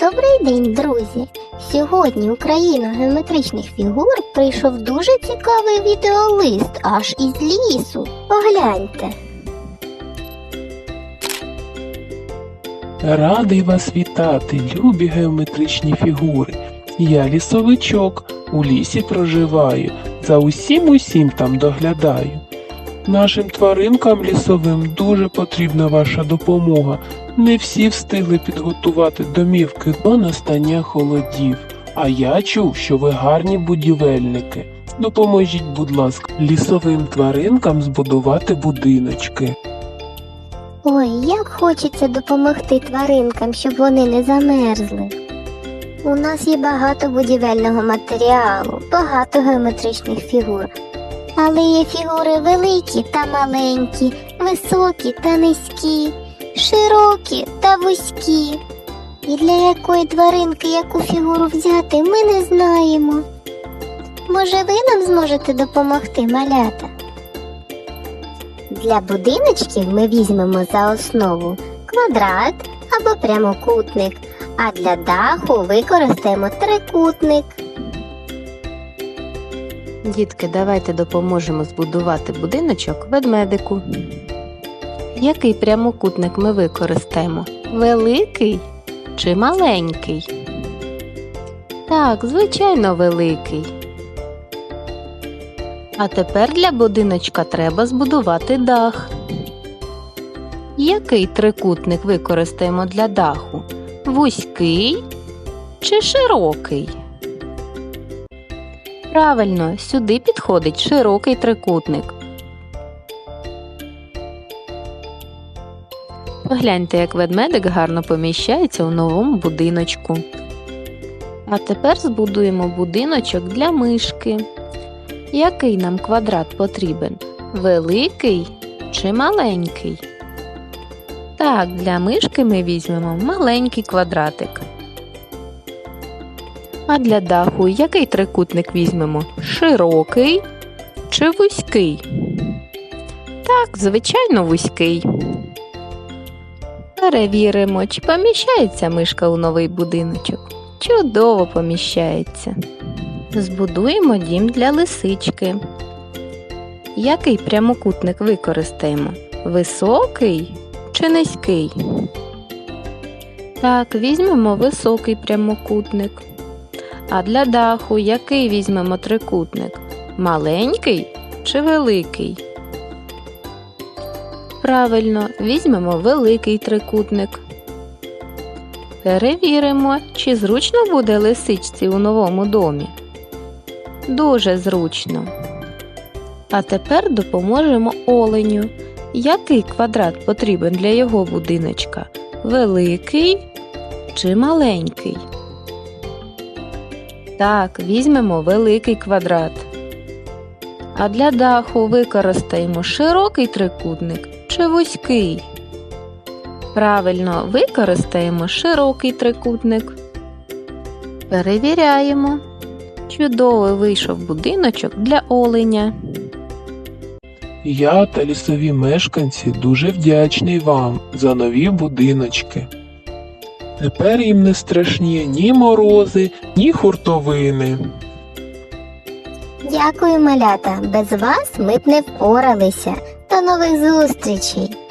Добрий день, друзі! Сьогодні у країну геометричних фігур прийшов дуже цікавий відеолист аж із лісу. Погляньте. Радий вас вітати, любі геометричні фігури. Я лісовичок, у лісі проживаю, за усім усім там доглядаю. Нашим тваринкам лісовим дуже потрібна ваша допомога. Не всі встигли підготувати домівки до настання холодів. А я чув, що ви гарні будівельники. Допоможіть, будь ласка, лісовим тваринкам збудувати будиночки. Ой, як хочеться допомогти тваринкам, щоб вони не замерзли. У нас є багато будівельного матеріалу, багато геометричних фігур. Але є фігури великі та маленькі, високі та низькі, широкі та вузькі. І для якої тваринки яку фігуру взяти, ми не знаємо. Може, ви нам зможете допомогти, малята? Для будиночків ми візьмемо за основу квадрат або прямокутник, а для даху використаємо трикутник. Дітки, давайте допоможемо збудувати будиночок ведмедику. Який прямокутник ми використаємо? Великий чи маленький? Так, звичайно, великий. А тепер для будиночка треба збудувати дах. Який трикутник використаємо для даху? Вузький чи широкий? Правильно, сюди підходить широкий трикутник. Погляньте, як ведмедик гарно поміщається у новому будиночку. А тепер збудуємо будиночок для мишки. Який нам квадрат потрібен? Великий чи маленький? Так, для мишки ми візьмемо маленький квадратик. А для даху який трикутник візьмемо? Широкий чи вузький? Так, звичайно, вузький. Перевіримо, чи поміщається мишка у новий будиночок. Чудово поміщається. Збудуємо дім для лисички. Який прямокутник використаємо? Високий чи низький? Так, візьмемо високий прямокутник. А для даху який візьмемо трикутник? Маленький чи великий? Правильно, візьмемо великий трикутник. Перевіримо, чи зручно буде лисичці у новому домі. Дуже зручно. А тепер допоможемо оленю. Який квадрат потрібен для його будиночка? Великий чи маленький? Так, візьмемо великий квадрат. А для даху використаємо широкий трикутник чи вузький. Правильно, використаємо широкий трикутник. Перевіряємо. Чудовий вийшов будиночок для оленя. Я та лісові мешканці дуже вдячний вам за нові будиночки. Тепер їм не страшні ні морози, ні хуртовини. Дякую, малята. Без вас ми б не впоралися. До нових зустрічей!